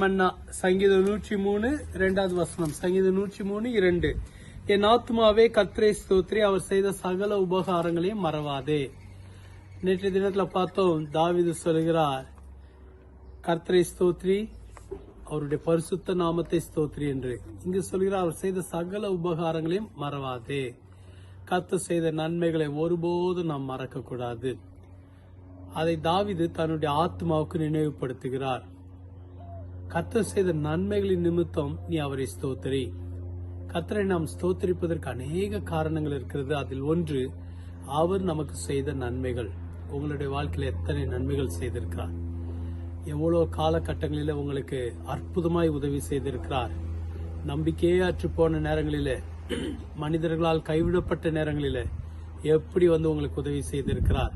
மன்னா சங்கீதம் நூற்றி மூணு இரண்டாவது வசனம். சங்கீதம் நூற்றி மூணு இரண்டு. என் ஆத்மாவே கத்ரே ஸ்தோத்ரி அவர் செய்த சகல உபகாரங்களையும் மறவாதே. நேற்றைய தினத்துல பார்த்தோம் தாவிது சொல்கிறார் கர்த்தரை ஸ்தோத்ரி அவருடைய பரிசுத்த நாமத்தை ஸ்தோத்ரி என்று. இங்கு சொல்கிறார் அவர் செய்த சகல உபகாரங்களையும் மறவாதே. கத்து செய்த நன்மைகளை ஒருபோதும் நாம் மறக்க கூடாது அதை தாவிது தன்னுடைய ஆத்மாவுக்கு நினைவுபடுத்துகிறார். கத்தர் செய்த நன்மைகளின் நிமித்தம் நீ அவரை ஸ்தோத்திரி. கத்தரை நாம் ஸ்தோத்திரிப்பதற்கு அநேக காரணங்கள் இருக்கிறது. அதில் ஒன்று அவர் நமக்கு செய்த நன்மைகள். உங்களுடைய வாழ்க்கையில் எத்தனை நன்மைகள் செய்திருக்கிறார். எவ்வளோ காலகட்டங்களில் உங்களுக்கு அற்புதமாய் உதவி செய்திருக்கிறார். நம்பிக்கையே அற்று போன நேரங்களில் மனிதர்களால் கைவிடப்பட்ட நேரங்களில் எப்படி வந்து உங்களுக்கு உதவி செய்திருக்கிறார்.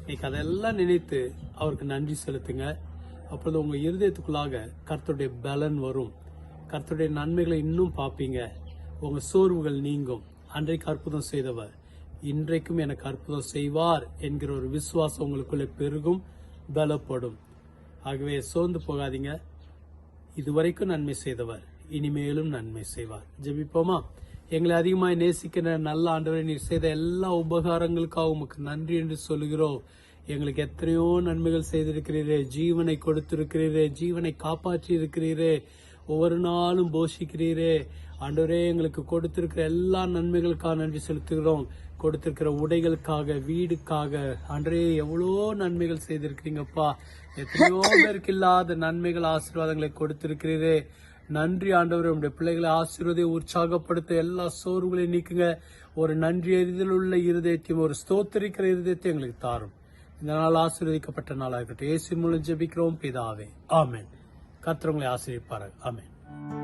இன்னைக்கு அதெல்லாம் நினைத்து அவருக்கு நன்றி செலுத்துங்க. அப்பொழுது உங்கள் இருதயத்துக்குள்ளாக கர்த்தருடைய பலன் வரும். கர்த்தருடைய நன்மைகளை இன்னும் பார்ப்பீங்க. உங்கள் சோர்வுகள் நீங்கும். அன்றைக்கு அற்புதம் செய்தவர். இன்றைக்கும் எனக்கு அற்புதம் செய்வார் என்கிற ஒரு விசுவாசம் உங்களுக்குள்ளே பெருகும் பலப்படும். ஆகவே சோர்ந்து போகாதீங்க. இதுவரைக்கும் நன்மை செய்தவர். இனிமேலும் நன்மை செய்வார். ஜெபிப்போமா? எங்களை அதிகமாய் நேசிக்கிற நல்ல ஆண்டவரை நீர் செய்த எல்லா உபகாரங்களுக்காக உமக்கு நன்றி என்று சொல்லுகிறோம். எங்களுக்கு எத்தனையோ நன்மைகள் செய்திருக்கிறீரே ஜீவனை கொடுத்திருக்கிறீரே ஜீவனை காப்பாற்றி இருக்கிறீரே ஒவ்வொரு நாளும் போஷிக்கிறீரே. ஆண்டவரே எங்களுக்கு கொடுத்திருக்கிற எல்லா நன்மைகளுக்காக நன்றி செலுத்துகிறோம். கொடுத்திருக்கிற உடைகளுக்காக வீடுக்காக. அன்றே எவ்வளோ நன்மைகள் செய்திருக்கிறீங்கப்பா. எத்தனையோ பேருக்கு இல்லாத நன்மைகள் ஆசீர்வாதங்களை கொடுத்திருக்கிறீரே. நன்றி ஆண்டவர் உடைய பிள்ளைகளை ஆசீர்வதை உற்சாகப்படுத்த எல்லா சோர்வுகளையும் நீக்குங்க. ஒரு நன்றி எரிதல் உள்ள இருதயத்தையும் ஒரு ஸ்தோத்தரிக்கிற இருதயத்தையும் எங்களுக்கு தாரும். இந்த நாள் ஆசீர்வதிக்கப்பட்ட நாளாக இருக்கட்டும் இயேசு மூலம் ஜெபிக்கிறோம் பிதாவே. ஆமேன். கத்திரவங்களை உங்களை ஆசீர்விப்பார்கள் ஆமென்.